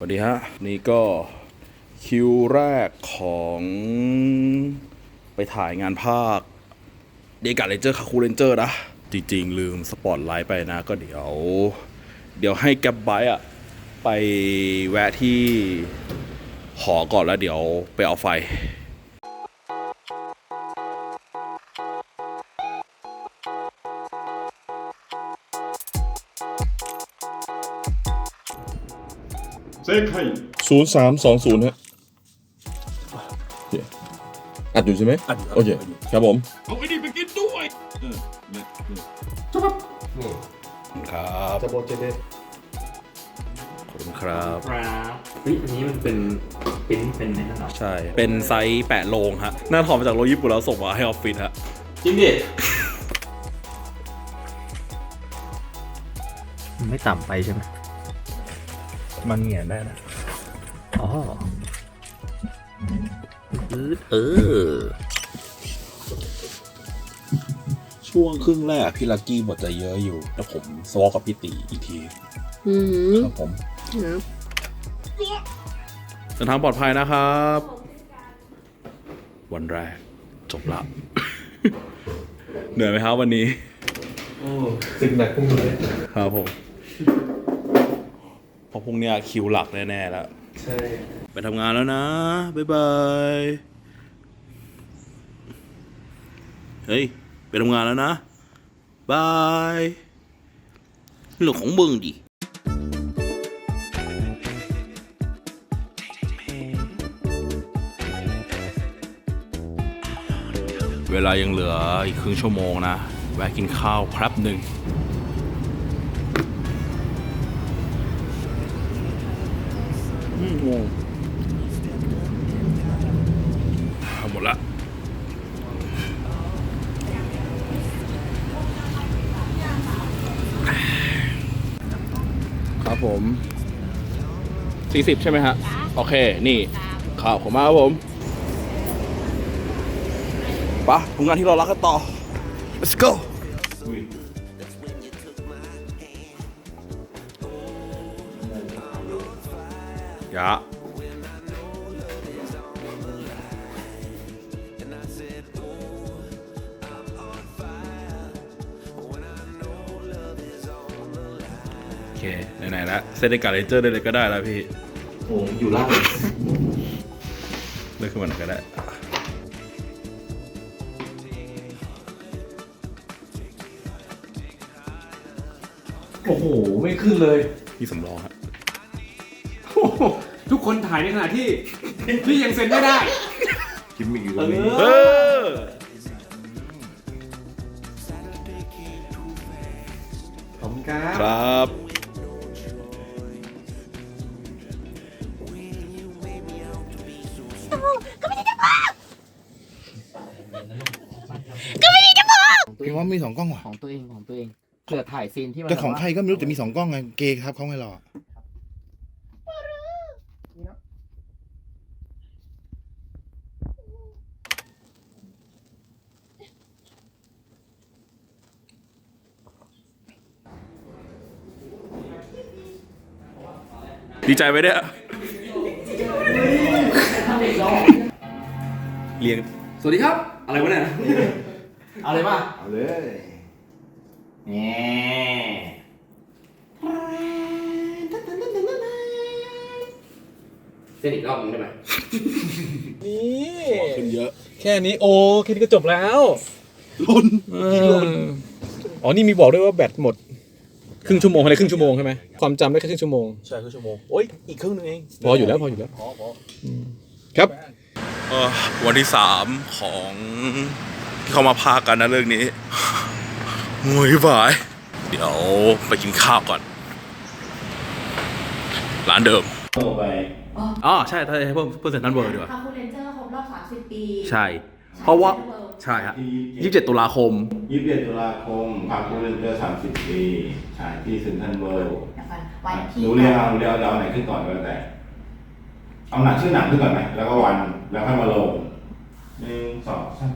สวัสดีฮะ นี่ก็คิวแรกของไปถ่ายงานภาคเดกาเลเจอร์คาคูเลนเจอร์นะ จริง ๆ ลืมสปอตไลท์ไปนะ ก็เดี๋ยว เดี๋ยวให้แกบไบอะไปแวะที่หอก่อนแล้วเดี๋ยวไปเอาไฟ 正解ศูนย์สามสองศูนย์ฮะโอเคอัดอยู่ใช่ไหมอัดอยู่ครับโอเคครับผม เอาไอ้นี่ไปกินด้วยเออเนี่ยเนี่ยครับจะโบเจเดตขอบคุณครับ ครับเฮ้ยอันนี้มันเป็นปริ้นเป็นในนั้นเหรอใช่ เป็นไซส์แปะโลงฮะน่าถอดมาจากโรงญี่ปุ่นแล้วส่งมาให้ออฟฟิศฮะ จริงดิมันไม่ต่ำไปใช่ไหม มันเหงียนได้นะอ๋ออืดเออ ช่วงครึ่งแรกพี่ลักกี้บทจะเยอะอยู่ แล้วผมสวอกับพี่ตีอีกทีอืมครับผมครับเดินทางปลอดภัยนะครับ วันแรก จบละ เหนื่อยไหมครับวันนี้ โอ้สึกหนักพวกนี้ครับผม เพราะพรุ่งเนี้ยคิวหลักแน่ๆแล้ว ใช่ ไปทำงานแล้วนะ บ๊ายบาย เฮ้ย ไปทำงานแล้วนะ บายเรื่องของมึงดิเวลายังเหลืออีกครึ่งชั่วโมงนะ แวะกินข้าวแป๊บหนึ่ง งงเอาหมดละครับผม 40 ใช่ไหมฮะ โอเค นี่ข่าวผมมาครับผมปะทำงานที่เรารักกันต่อ let's go ยะโอเค ไหนๆแล้วเซตในการเลเจอร์ได้เลยก็ได้แล้วพี่โอ้อยู่ล่างเลือกขึ้นมาหน่อยก็ได้ โอ้โห ไม่ขึ้นเลย พี่สำรองฮะโอ้โหทุ กคนถ่ายในขณะที่ ที่ยังเซ็นไม่ได้คิมมิกอยู่ตรงนี้เออ ขอบคุณครับครับ พี่ว่ามีสองกล้องว่ะของตัวเองของตัวเองเผื่อถ่ายซีนที่มันแต่ของแบบว่าใครก็ไม่รู้แต่มีสองกล้องไงเกย์ครับเขาให้เราอะ ดีใจไหมเนี่ยเรียงสวัสดีครับ อะไรวะเนี่ยเอาเลยป่ะเอาเลยแง่เส้นอีกรอบนึงได้ไหมขึ้นเยอะ แค่นี้โอ้แค่นี้ก็จบแล้วลุนอ๋อนี่มีบอกด้วยว่าแบตหมด ครึ่งชั่วโมงภายในครึ่งชั่วโมงใช่ไหมความจำได้แค่ครึ่งชั่วโมงใช่ครึ่งชั่วโมงโอ้ยอีกครึ่งนึงเองพออยู่แล้วพออยู่แล้วมครับเอ่อวันที่สามของที่เขามาพากกันนะเรื่องนี้งวยบาย เดี๋ยวไปกินข้าวก่อน ร้านเดิมอ๋อใช่ถ้าให้เพิ่มเพิ่มเซ็นทรัลเวิร์ดีกว่าคาคูเลนเจอร์ครบรอบ 30 ปี ใช่ เพราะว่า ใช่ฮะ27ตุลาคม21ตุลาคมพาคูเรนเจอร์30ปีฉายที่เซ็นทรัลเวิลด์นะคะวันที่หนูเรียงเอาหนูเรียงเอาไหนขึ้นก่อนก็แล้วแต่ เอาหนังชื่อหนังขึ้นก่อนไหมแล้วก็วันแล้วค่อยมาลงหนึ่งสองสาม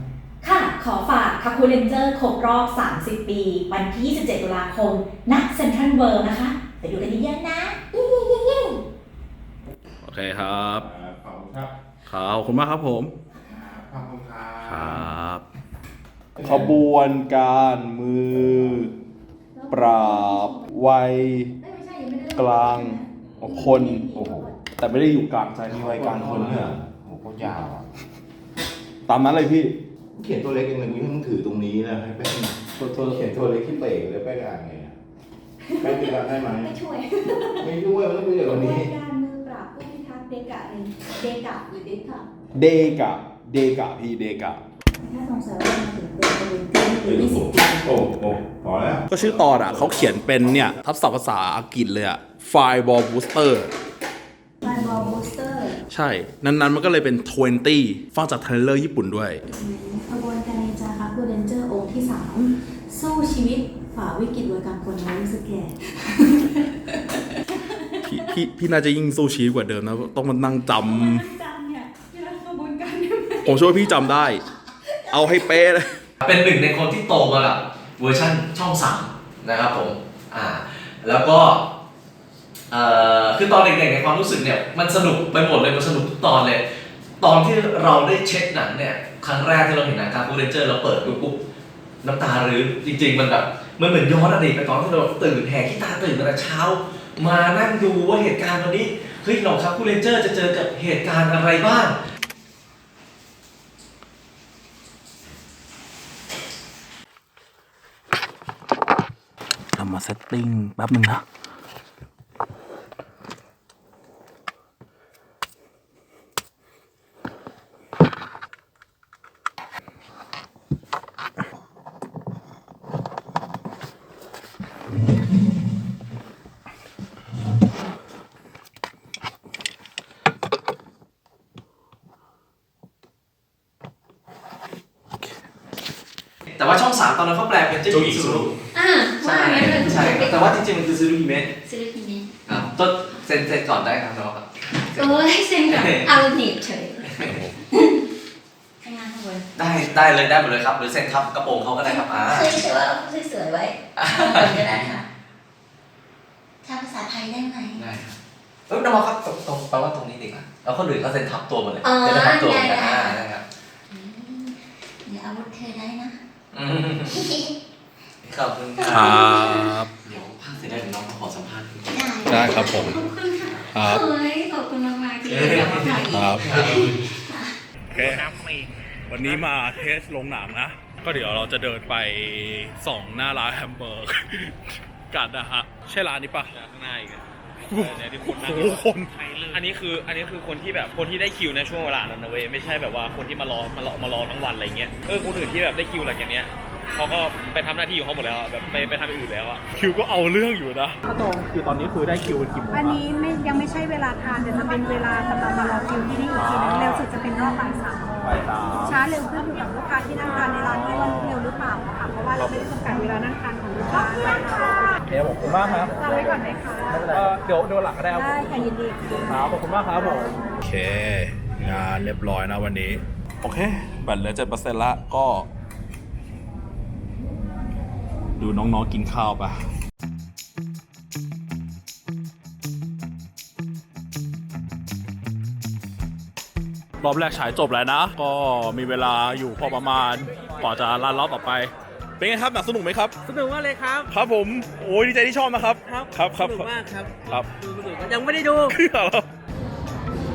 ค่ะ ขอฝากคาคูเลนเจอร์ครบรอบ 30 ปี วันที่ 27 ตุลาคมณเซ็นทรัลเวิลด์นะคะไปดูกันเยอะๆนะเคครับขอบคุณครับครับ ขอบคุณมากครับผม ขอบคุณครั ครับ ขบวนการมือ ปราบวัยกลางคน โอ้โห แต่ไม่ได้อยู่กลางใจมีวัยกลางคนเนี่ยโอ้โหโคตรยาวอะตามนั้นเลยพี่ เขียนตัวเล็กเองเลยมึงให้มึงถือตรงนี้นะให้แป้งตัวตัวเขียนตัวเล็กที่เป๋เลยแป้งอ่านไงอะแป้งติดตามได้ไหมไม่ช่วยไม่ด้วยมันต้องคุยกับคนนี้การมือปราบผู้พิทักษ์เดกะเองเดกะหรือเดกะ เดกะ เดกะพี่เดกะ ถ้าสงสัยว่ามันถึงเป็นประเด็นที่คือยี่สิบปี โอ้โหพอแล้ว ก็ชื่อตอนอะเขาเขียนเป็นเนี่ย ทับศัพท์ภาษาอังกฤษเลยอะ Fireball Booster ไฟบอลบูสเตอร์ใช่ นั้นๆ มันก็เลยเป็น 20 ฟังจากเทรลเลอร์ญี่ปุ่นด้วย ขบวนการนินจาคาคูเรนเจอร์องค์ที่ 3 สู้ชีวิตฝ่าวิกฤตวัยกลางคนน้อยรู้สึกแก่ พี่พี่พี่น่าจะยิ่งสู้ชีวิตกว่าเดิมนะ ต้องมานั่งจจำเนี่ยที่ราขบวนการเนี่ยำผมช่วยพี่จำได้ เอาให้เป๊ะเลยเป็นหนึ่งในคนที่โตมากับเวอร์ชั่นช่องสามนะครับผมอ่าแล้วก็เอ่อคือตอนเด็กๆในความรู้สึกเนี่ยมันสนุกไปหมดเลยมันสนุกทุกตอนเลย ตอนที่เราได้เช็คหนังเนี่ยครั้งแรกที่เราเห็นหนังการ์ตูนเรนเจอร์เราเปิดดูปุ๊บน้ำตารื้อจริง ๆ มันแบบมันเหมือนย้อนอดีตไปตอนที่เราตื่นแหกที่ตาตื่นมาแต่เช้า มานั่งดูว่าเหตุการณ์วันนี้เฮ้ยเราครับคูเรนเจอร์จะเจอกับเหตุการณ์อะไรบ้าง เรามาเซตติ้งแป๊บหนึ่งนะแต่ว่าช่องสามตอนนั้นเขาแปลเป็นเจ้าหญิงซูรุ อ่าใช่ใช่ครับแต่ว่าจริงๆมันคือซูรุฮิเมะซื้อทีนี้ครับต้นเซ็นเซ็นก่อนได้ครับน้องครับโอ้ยเซ็งแบบเอาหนีบเฉยทำงานข้างบนได้ได้เลยได้หมดเลยครับ หรือเซ็นทับกระโปรงเขาก็ได้ครับอ่าเคยแต่ว่าสวยๆไว้ข้างบนก็ได้ค่ะทำภาษาไทยได้ไหมได้ครับเออน้องครับตรงตรงแปลว่าตรงนี้ดีกว่าแล้วคนอื่นเขาเซ็นทับตัวหมดเลยอ๋อเซ็นทับตัวหมดเลยได้อ่าได้ได้ครับเดี๋ยวอาวุธเธอได้นะ อืม ขอบคุณคครัรับ เดี๋ยวภาคเสร็จแล้วเดี๋ยวน้องมาขอสัมภาษณ์ ได้ครับผมขอบคุณค่ะครับเฮ้ยขอบคุณมากๆที่กลับมาถ่ายอีก ครับ โอเควันนี้มาเทสโรงหนังนะ ก็เดี๋ยวเราจะเดินไปส่องหน้าร้านแฮมเบอร์กกันนะฮะ ใช่ร้านนี้ปะข้างหน้าอีกอะโอ้โหคน อันนี้คืออันนี้คือคนที่แบบคนที่ได้คิวในช่วงเวลานั้นนะเว้ยไม่ใช่แบบว่าคนที่มารอมารอมารอทั้งวันอะไรเงี้ยเออคนอื่นที่แบบได้คิวอะไรอย่างเงี้ย เขาก็ไปทำหน้าที่ของเขาหมดแล้วอะแบบไปไปทำอย่างอื่นแล้วอะคิวก็เอาเรื่องอยู่นะ ถ้าตรงคือตอนนี้คือได้คิวเป็นกี่โมงอันนี้ไม่ยังไม่ใช่เวลาทานแต่จะเป็นเวลาสำหรับมารอคิวที่นี่อีกทีนึงเร็วสุดจะเป็นรอบบ่ายสามโมงไปตามช้าเร็วขึ้นอยู่กับลูกค้าที่นั่งทานในร้านนี้ว่าเร็วหรือเปล่าค่ะเพราะว่าเราไม่ได้จำกัดเวลานั่งทานของลูกค้านะคะโอเคขอบคุณมากครับทานไว้ก่อนไหมคะเอ่อเดี๋ยวเดี๋ยวหลังก็ได้ครับได้ค่ะยินดีค่ะ ครับขอบคุณมากครับผม โอเค งานเรียบร้อยนะวันนี้ โอเค บัตรเหลือเจ็ดเปอร์เซ็นต์ละก็ ดูน้องๆกินข้าวปะรอบแรกฉายจบแล้วนะ ก็มีเวลาอยู่พอประมาณก่อนจะรันรอบต่อไป เป็นไงครับหนังสนุกไหมครับ สนุกมากเลยครับ ครับผม โอ้ยดีใจที่ชอบนะครับ ครับครับครับสนุกมากครับ ครับดูสนุกยังไม่ได้ดู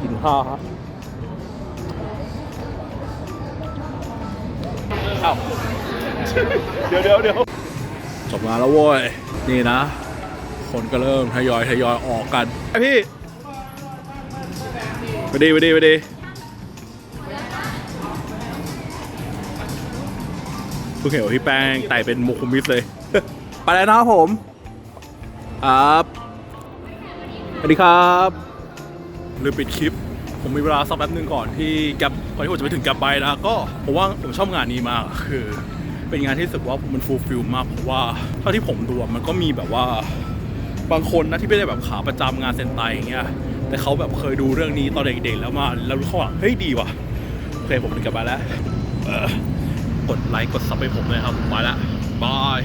กินข้าวครับอ้าวเดี๋ยวเดี๋ยวเดี๋ยว จบงานแล้วโว้ย นี่นะ คนก็เริ่มทยอยทยอยออกกันไอพี่ไปดีไปดีไปดีเพิ่งเห็นว่าพี่แป้งไต่เป็นมุคุมิสเลย ไปแล้วนะครับผม ครับสวัสดีครับลืมปิดคลิป ผมมีเวลาสักแป๊บหนึ่งก่อนที่แกรบก่อนที่ผมจะไปถึงแกรบไบนะ ก็ผมว่าผมชอบงานนี้มากคือ เป็นงานที่รู้สึกว่ามันฟูลฟิลมากเพราะว่าเท่าที่ผมดูอะมันก็มีแบบว่าบางคนนะที่ไม่ได้แบบขาประจำงานเซนไตอย่างเงี้ยแต่เขาแบบเคยดูเรื่องนี้ตอนเด็กๆแล้วมาแล้วรู้เขาว่าเฮ้ยดีว่ะโอเคผมกลับมาแล้วกดไลค์กดซับให้ผมเลยครับมมาแล้วบาย